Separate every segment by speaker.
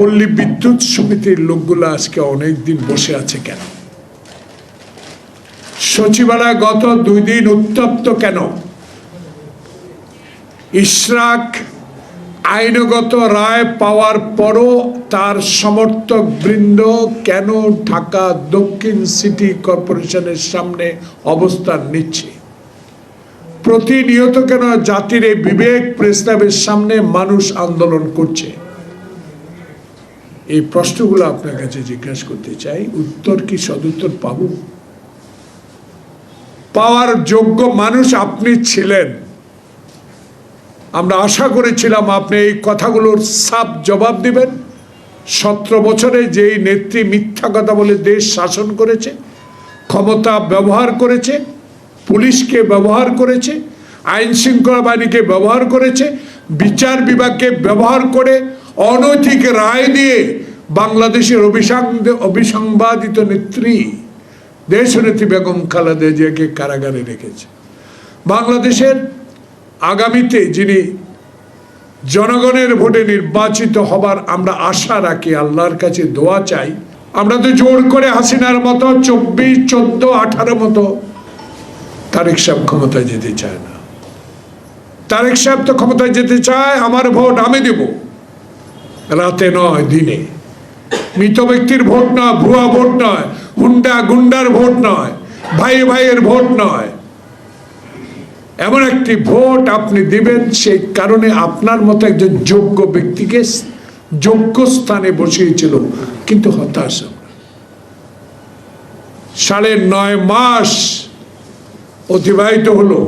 Speaker 1: পল্লী বিদ্যুৎ সমিতির লোকগুলো আজকে অনেক দিন বসে আছে কেন? সচিবালয় গত দুই দিন উত্তপ্ত কেন? ইশরাক আইনগত রায় পাওয়ার পরও তার সমর্থক বৃন্দ কেন ঢাকা দক্ষিণ সিটি কর্পোরেশনের সামনে অবস্থান নিচ্ছে? প্রতিনিয়ত কেন জাতির এই বিবেক প্রেসক্লাবের সামনে মানুষ আন্দোলন করছে? এই প্রশ্নগুলো আপনার কাছে জিজ্ঞাসা করতে চাই, উত্তর কি সদুত্তর পাব? পাওয়ার যোগ্য মানুষ আপনি ছিলেন। আমরা আশা করেছিলাম আপনি এই কথাগুলোর সাপ জবাব দিবেন। সতেরো বছরে যেই নেত্রী মিথ্যা কথা বলে দেশ শাসন করেছে, ক্ষমতা ব্যবহার করেছে, পুলিশকে ব্যবহার করেছে, আইন শৃঙ্খলা বাহিনীকে ব্যবহার করেছে, বিচার বিভাগকে ব্যবহার করে অনৈতিক রায় দিয়ে বাংলাদেশের অভিসংবাদ অভিসংবাদিত নেত্রী দেশনেত্রী বেগম খালেদা জিয়াকে কারাগারে রেখেছে। বাংলাদেশের আগামীতে যিনি জনগণের ভোটে নির্বাচিত হবার আমরা আশা রাখি, আল্লাহর কাছে দোয়া চাই। আমরা তো জোর করে হাসিনার মতো চব্বিশ, চোদ্দ, আঠারো মতো তারেক সাহেব ক্ষমতায় যেতে চায় না। তারেক সাহেব তো ক্ষমতায় যেতে চায়, আমার ভোট আমি দেব। রাতে নয়, দিনে। মৃত ব্যক্তির ভোট নয়, ভুয়া ভোট নয় হুন্ডা গুন্ডার ভোট নয়, ভাই ভাইয়ের ভোট নয়। এমন একটি ভোট আপনি দিবেন, সেই কারণে আপনার মতো একজন যোগ্য ব্যক্তিকে যোগ্য স্থানে বসিয়েছিল, কিন্তু হতাশ সাড়ে নয় মাস অতিবাহিত হলো।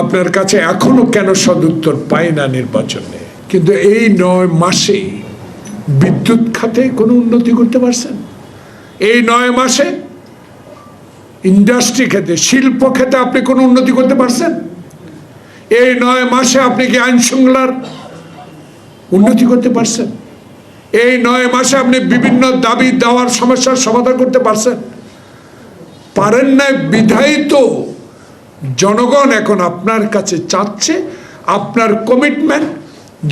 Speaker 1: আপনার কাছে এখনও কেন সদুত্তর পাই না নির্বাচনে? কিন্তু এই নয় মাসে বিদ্যুৎ খাতে কোনো উন্নতি করতে পারছেন? এই নয় মাসে ইন্ডাস্ট্রি ক্ষেত্রে শিল্প ক্ষেত্রে আপনি কোনো উন্নতি করতে পারছেন? এই নয় মাসে আপনি কি আইন শৃঙ্খলার উন্নতি করতে পারছেন? এই নয় মাসে আপনি বিভিন্ন দাবি দেওয়ার সমস্যার সমাধান করতে পারছেন? পারেন না বিধায়ী তো জনগণ এখন আপনার কাছে চাচ্ছে, আপনার কমিটমেন্ট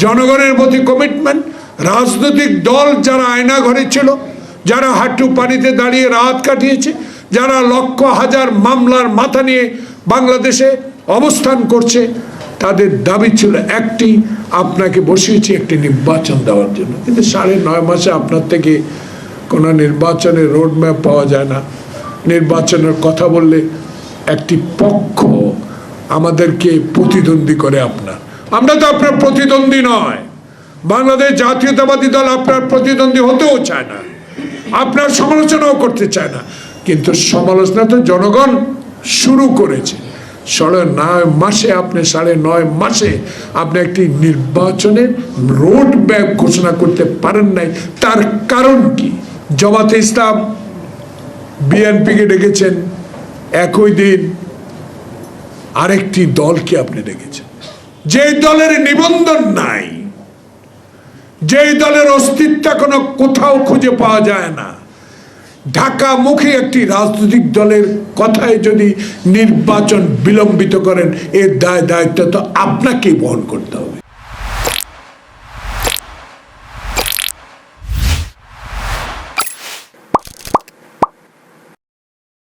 Speaker 1: জনগণের প্রতি কমিটমেন্ট রাজনৈতিক দল যারা আয়না ঘরে ছিল, যারা হাঁটু পানিতে দাঁড়িয়ে রাত কাটিয়েছে, যারা লক্ষ হাজার মামলার মাথা নিয়ে বাংলাদেশে অবস্থান করছে, তাদের দাবি ছিল একটি, আপনাকে বসিয়েছি একটি নির্বাচন দেওয়ার জন্য। কিন্তু সাড়ে নয় মাসে আপনার থেকে কোনো নির্বাচনের রোড ম্যাপ পাওয়া যায় না। নির্বাচনের কথা বললে একটি পক্ষ আমাদেরকে প্রতিদ্বন্দ্বী করে আপনার। আমরা তো আপনার প্রতিদ্বন্দ্বী নয়। বাংলাদেশ জাতীয়তাবাদী দল আপনার প্রতিদ্বন্দ্বী হতেও চায় না। আপনার সমালোচনাও করতে চায় না। কিন্তু সমালোচনা তো জনগণ শুরু করেছে। সাড়ে নয় মাসে আপনি, সাড়ে নয় মাসে আপনি একটি নির্বাচনের রোড ম্যাপ ঘোষণা করতে পারেন নাই। তার কারণ কি? জমাতে ইসলাম, বিএনপিকে ডেকেছেন। একই দিন আরেকটি দলকে আপনি ডেকেছেন। যে দলের নিবন্ধন নাই যেই দলের অস্তিত্ব কোনো কোথাও খুঁজে পাওয়া যায় না। ঢাকামুখী একটি রাজনৈতিক দলের কথায় যদি নির্বাচন বিলম্বিত করেন, এর দায় দায়িত্ব তো আপনাকেই বহন করতে হবে।